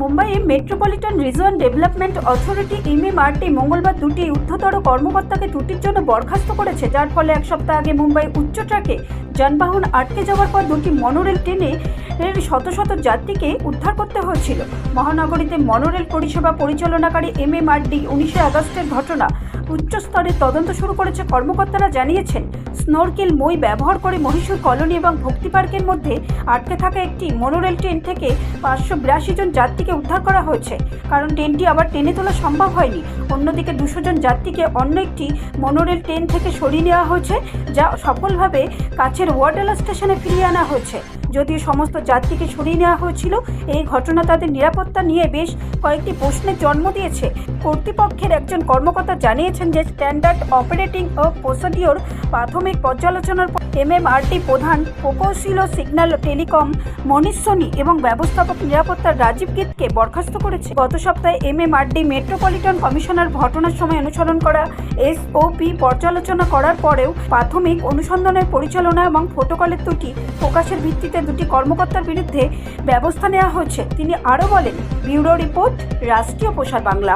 মুম্বাইয়ে metropolitan region development authority MMRDA মঙ্গলবার দুটি ঊর্ধ্বতর কর্মকর্তাকে ত্রুটির জন্য বরখাস্ত করেছে, যার ফলে এক সপ্তাহ আগে মুম্বাই উচ্চ ট্রাকে যানবাহন আটকে যাওয়ার পর দুটি মনোরেল ট্রেনে শত শত যাত্রীকে উদ্ধার করতে হয়েছিল। মহানগরীতে মনোরেল পরিষেবা পরিচালনাকারী এম এম আর ডি উনিশে আগস্টের ঘটনা উচ্চস্তরে তদন্ত শুরু করেছে কর্মকর্তারা জানিয়েছেন, স্নোরকেল মই ব্যবহার করে মহীশূর কলোনি এবং ভক্তি পার্কের মধ্যে আটকে থাকা একটি মনোরেল ট্রেন থেকে পাঁচশো বিরাশি জন যাত্রীকে উদ্ধার করা হয়েছে। কারণ ট্রেনটি আবার টেনে তোলা সম্ভব হয়নি। অন্যদিকে দুশো জন যাত্রীকে অন্য একটি মনোরেল ট্রেন থেকে সরিয়ে নেওয়া হয়েছে, যা সফলভাবে কাছের ওয়ার্ডালা স্টেশনে ফিরিয়ে আনা হয়েছে। যদিও সমস্ত যাত্রীকে সরিয়ে নেওয়া হয়েছিল, এই ঘটনা তাদের নিরাপত্তা নিয়ে বেশ কয়েকটি প্রশ্নের জন্ম দিয়েছে। কর্তৃপক্ষের একজন কর্মকর্তা জানিয়েছেন যে স্ট্যান্ডার্ড অপারেটিং ও প্রসিডিওর প্রাথমিক পর্যালোচনার পর এমএমআরটি প্রধান প্রকৌশল সিগন্যাল টেলিকম মনীষ সোনি এবং ব্যবস্থাপক নিরাপত্তার রাজীব গীতকে বরখাস্ত করেছে। গত সপ্তাহে এমএমআরডি মেট্রোপলিটন কমিশনার ঘটনার সময় অনুসরণ করা এসওপি পর্যালোচনা করার পরেও প্রাথমিক অনুসন্ধানের পরিচালনা এবং প্রোটোকলের ত্রুটি প্রকাশের ভিত্তিতে দুটি কর্মকর্তার বিরুদ্ধে ব্যবস্থা নেওয়া হয়েছে। তিনি আরও বলেন ব্যুরো রিপোর্ট রাষ্ট্রীয় প্রসার বাংলা।